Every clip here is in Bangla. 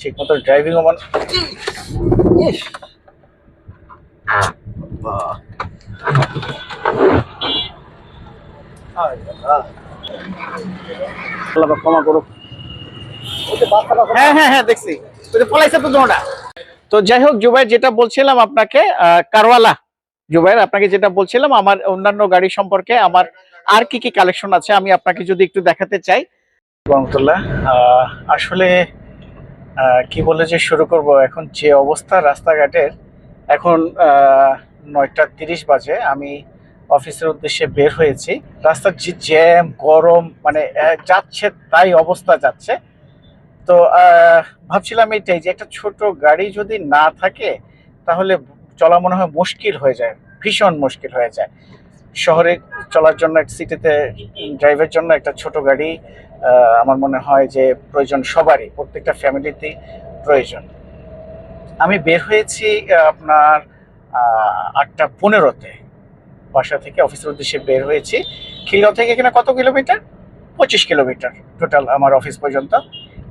ঠিক মতো ড্রাইভিং ও ইস। আল্লাহ পাক ক্ষমা করুক। হ্যাঁ হ্যাঁ হ্যাঁ দেখছি। তো যাই হোক জুবাই যেটা বলছিলাম আপনাকে কারওয়ালা। জুবাইর, আপনাকে যেটা বলছিলাম, আমার অন্যান্য গাড়ি সম্পর্কে আমার আর কি কি কালেকশন আছে, আমি আপনাকে যদি একটু দেখাতে চাই আসলে কি বলে যে শুরু করব? এখন যে অবস্থা রাস্তাঘাটের, এখন নয়টা তিরিশ বাজে। আমি অফিসের উদ্দেশ্যে বের হয়েছি। রাস্তার যে জ্যাম, গরম মানে যাচ্ছে তাই অবস্থা যাচ্ছে। তো ভাবছিলাম এইটাই যে একটা ছোট গাড়ি যদি না থাকে, তাহলে চলা মনে হয় মুশকিল হয়ে যায়, ভীষণ মুশকিল হয়ে যায়। শহরে চলার জন্য, এক সিটিতে ড্রাইভের জন্য একটা ছোট গাড়ি আমার মনে হয় যে প্রয়োজন সবারই, প্রত্যেকটা ফ্যামিলিতেই প্রয়োজন। আমি বের হয়েছি আপনার আটটা পনেরোতে। বাসা থেকে অফিসের উদ্দেশ্যে বের হয়েছি। খিলগাঁও থেকে এখানে কত কিলোমিটার? পঁচিশ কিলোমিটার টোটাল আমার অফিস পর্যন্ত।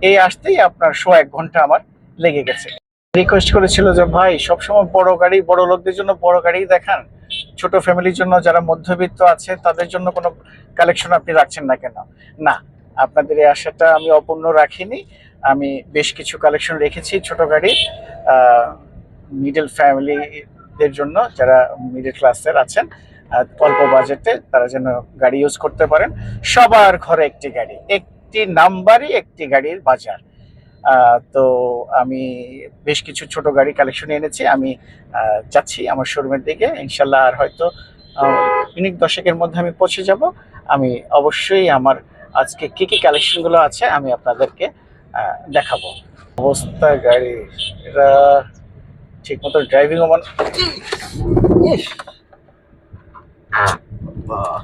এই আসতেই আপনার শো এক ঘণ্টা আমার লেগে গেছে। রিকোয়েস্ট করেছিল যে, ভাই, সবসময় বড় গাড়ি, বড় লোকদের জন্য বড় গাড়ি দেখান। ছোট ফ্যামিলির জন্য যারা মধ্যবিত্ত আছে, তাদের জন্য কোনো কালেকশন আপনি রাখছেন না কেন? না আপনাদের এই আশাটা আমি অপূর্ণ রাখিনি। আমি বেশ কিছু কালেকশন রেখেছি ছোট গাড়ি মিডল ফ্যামিলিদের জন্য যারা মিডল ক্লাসের আছেন অল্প বাজেটে তারা যেন গাড়ি ইউজ করতে পারেন। সবার ঘরে একটি গাড়ি, একটি নাম্বারই একটি গাড়ির বাজার। তো আমি বেশ কিছু ছোট গাড়ি কালেকশন এনেছি। আমি যাচ্ছি আমার শোরুমের দিকে। ইনশাল্লাহ আর হয়তো মিনিট দশেকের মধ্যে আমি পৌঁছে যাব। আমি অবশ্যই আমার আজকে কি কি কালেকশনগুলো আছে আমি আপনাদেরকে দেখাবো। অবস্থা গাড়ি, এটা ঠিক মতো ড্রাইভিং মনে বাহ!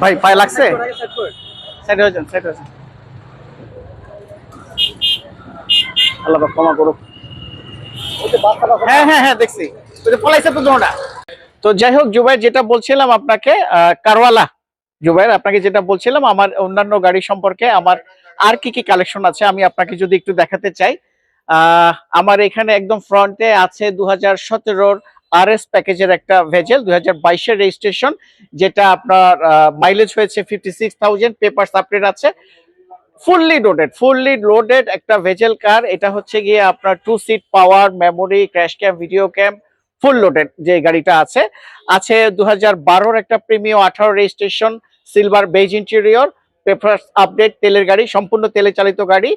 ভাই পায়ে লাগছে? সাইড হয়ে যান সাইড হয়ে যান। আল্লাহ ক্ষমা করুক। হ্যাঁ হ্যাঁ হ্যাঁ দেখছি। পলাইছে তো তো যাই হোক জুবাইর যেটা বলছিলাম আপনাকে আহ, কারওয়ালা। জুবাইর আপনাকে যেটা বলছিলাম আমার অন্যান্য গাড়ি সম্পর্কে আমার আর কি কি কালেকশন আছে আমি আপনাকে যদি একটু দেখাতে চাই। আহ, আমার এখানে একদম ফ্রন্টে আছে দু হাজার সতেরোর আর এস প্যাকেজের একটা ভেজেল দুই হাজার বাইশের রেজিস্ট্রেশন যেটা আপনার মাইলেজ হয়েছে fifty six thousand paper update আছে। ফুললি লোডেড ফুললি লোডেড একটা ভেজেল কার, এটা হচ্ছে গিয়ে আপনার two seat power memory crash cam video cam full loaded যে গাড়িটা আছে। আছে দু হাজার একটা প্রিমিয়াম আঠারো registration silver beige interior paper update তেলের গাড়ি, সম্পূর্ণ তেলে চালিত গাড়ি।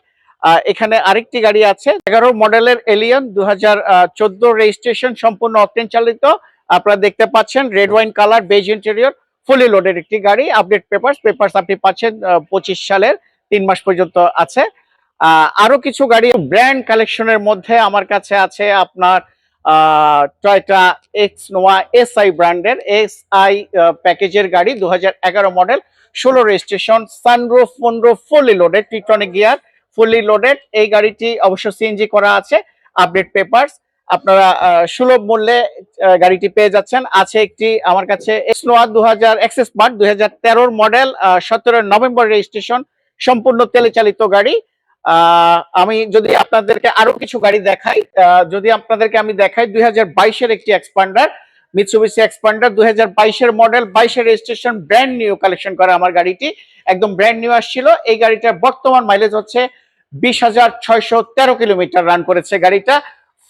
এখানে আরেকটি গাড়ি আছে। এগারো মডেলের এলিয়ন দু হাজার চোদ্দ রেজিস্ট্রেশন সম্পূর্ণ অকটেন চালিত। আপনারা দেখতে পাচ্ছেন red wine colour beige interior fully লোডের একটি গাড়ি। আপডেট পেপার পেপার আপনি পাচ্ছেন পঁচিশ সালের, তিন মাস পর্যন্ত আছে। আরও কিছু গাড়ি ব্র্যান্ড কালেকশনের মধ্যে আমার কাছে আছে আপনার Toyota X Noah S I ব্র্যান্ডের এস আই প্যাকেজের গাড়ি দু হাজার এগারো মডেল ষোলো registration sunroof moonroof fully loaded tiptronic gear fully loaded এই গাড়িটি অবশ্য সিএনজি করা আছে আপডেট পেপারস আপনারা সুলভ মূল্যে গাড়িটি পেয়ে যাচ্ছেন। আছে একটি আমার কাছে এক্সনোয়া দু হাজার এক্সেস পার্ট দুই হাজার তেরোর মডেল সতেরো নভেম্বর রেজিস্ট্রেশন সম্পূর্ণ তেলে চালিত গাড়ি আমি যদি আপনাদেরকে আরও কিছু গাড়ি দেখাই যদি আপনাদেরকে আমি দেখাই দুই হাজার বাইশের একটি এক্সপান্ডার মিৎসুবিসি এক্সপান্ডার দুই হাজার বাইশের মডেল বাইশের রেজিস্ট্রেশন ব্র্যান্ড নিউ কালেকশন করা আমার গাড়িটি। একদম ব্র্যান্ড নিউ আসছিল। এই গাড়িটার বর্তমান মাইলেজ হচ্ছে বিশ হাজার ছয়শো তেরো কিলোমিটার রান করেছে গাড়িটা।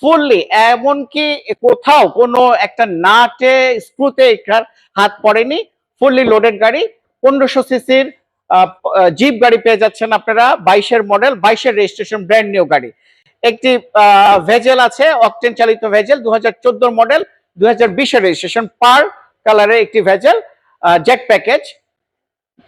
ফুললি এমনকি কোথাও কোনো একটা নাটে স্ক্রুতে এটার হাত পড়েনি। ফুললি লোডেড গাড়ি, পনেরোশো সিসির জিপ গাড়ি পেয়ে যাচ্ছেন আপনারা, বাইশের মডেল বাইশের রেজিস্ট্রেশন ব্র্যান্ড নিউ গাড়ি। একটি ভেজেল আছে অকটেন চালিত ভেজেল দু হাজার মডেল দু হাজার রেজিস্ট্রেশন পার কালারের একটি ভেজেল জেট প্যাকেজ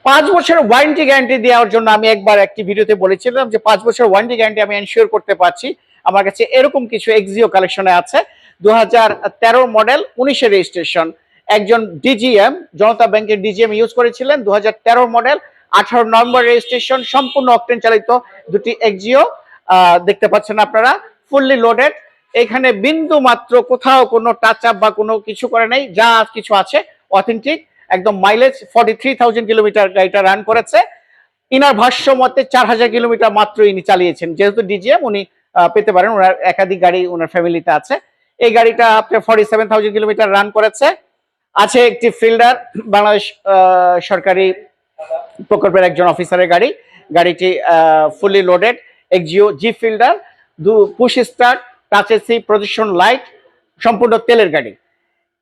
পাঁচ বছরের ওয়ারেন্টি গ্যারান্টি দেওয়ার জন্য আমি একবার একটি ভিডিওতে বলেছিলাম যে পাঁচ বছর ওয়ারেন্টি গ্যারান্টি আমি এনশিওর করতে পারছি। আমার কাছে এরকম কিছু এক্সিও কালেকশনে আছে। দু হাজার তেরো মডেল উনিশের রেজিস্ট্রেশন একজন ডিজিএম জনতা ব্যাংকের ডিজিএম ইউজ করেছিলেন। দুহাজার তেরো মডেল আঠারো নভেম্বর রেজিস্ট্রেশন সম্পূর্ণ অকটেন চালিত দুটি এক্সিও দেখতে পাচ্ছেন আপনারা ফুললি লোডেড এখানে বিন্দু মাত্র কোথাও কোনো টাচ আপ বা কোনো কিছু করে নেই, যা কিছু আছে অথেন্টিক একদম mileage forty three thousand kilometre গাড়িটা রান করেছে। ইনার ভাষ্য মতে চার হাজার কিলোমিটার মাত্র ইনি চালিয়েছেন। যেহেতু ডিজিএম উনি পেতে পারেন, ওনার একাধিক গাড়ি ওনার ফ্যামিলিতে আছে। এই গাড়িটা আপনার forty seven thousand kilometre run করেছে। আছে একটি ফিল্ডার, বাংলাদেশ সরকারি প্রকল্পের একজন অফিসারের গাড়ি। গাড়িটি fully loaded Axio G Fielder, দু push start touch AC light সম্পূর্ণ তেলের গাড়ি।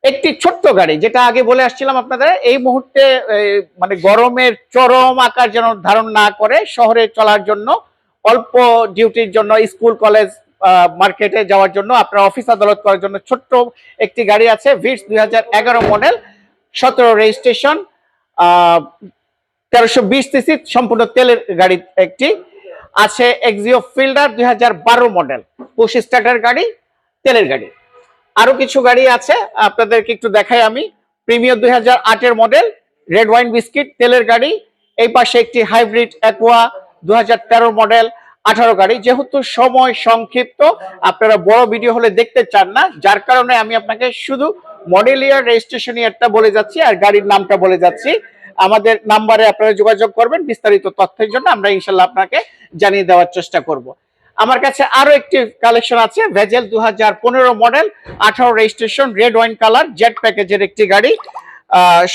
একটি ছোট্ট গাড়ি, যেটা আগে বলে আসছিলাম আপনাদের, এই মুহূর্তে মানে গরমের চরম আকার যেন ধারণ না করে, শহরে চলার জন্য, অল্প ডিউটির জন্য, স্কুল, কলেজ মার্কেটে যাওয়ার জন্য, আপনার অফিস আদালত করার জন্য ছোট্ট একটি গাড়ি আছে ভিটস দুই হাজার এগারো মডেল সতেরো রেজিস্ট্রেশন তেরোশো বিশ সিসি সম্পূর্ণ তেলের গাড়ি একটি, আছে এক্সিও ফিল্ডার দুই হাজার বারো মডেল পুশ স্টার্টার গাড়ি, তেলের গাড়ি। আরও কিছু গাড়ি আছে, আপনাদেরকে একটু দেখাই আমি। প্রিমিয়ার দুই আটের মডেল রেড ওয়াইন বিস্কিট তেলের গাড়ি। এই পাশে একটি হাইব্রিড অ্যাকোয়া দু হাজার তেরো মডেল আঠারো গাড়ি। যেহেতু সময় সংক্ষিপ্ত, আপনারা বড় ভিডিও হলে দেখতে চান না, যার কারণে আমি আপনাকে শুধু মডেল ইয়ার রেজিস্ট্রেশন ইয়ারটা বলে যাচ্ছি আর গাড়ির নামটা বলে যাচ্ছি। আমাদের নাম্বারে আপনারা যোগাযোগ করবেন, বিস্তারিত তথ্যের জন্য আমরা ইনশাল্লাহ আপনাকে জানিয়ে দেওয়ার চেষ্টা করব। আমার কাছে আরও একটি কালেকশন আছে ভেজেল দু হাজার পনেরো মডেল আঠারো registration red wine colour jet প্যাকেজের একটি গাড়ি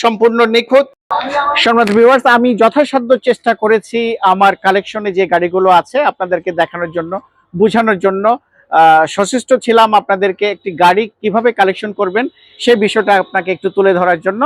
সম্পূর্ণ নিখুঁত। আমি যথাসাধ্য চেষ্টা করেছি আমার কালেকশনে যে গাড়িগুলো আছে আপনাদেরকে দেখানোর জন্য, বোঝানোর জন্য। সচেষ্ট ছিলাম আপনাদেরকে একটি গাড়ি কীভাবে কালেকশন করবেন সেই বিষয়টা আপনাকে একটু তুলে ধরার জন্য।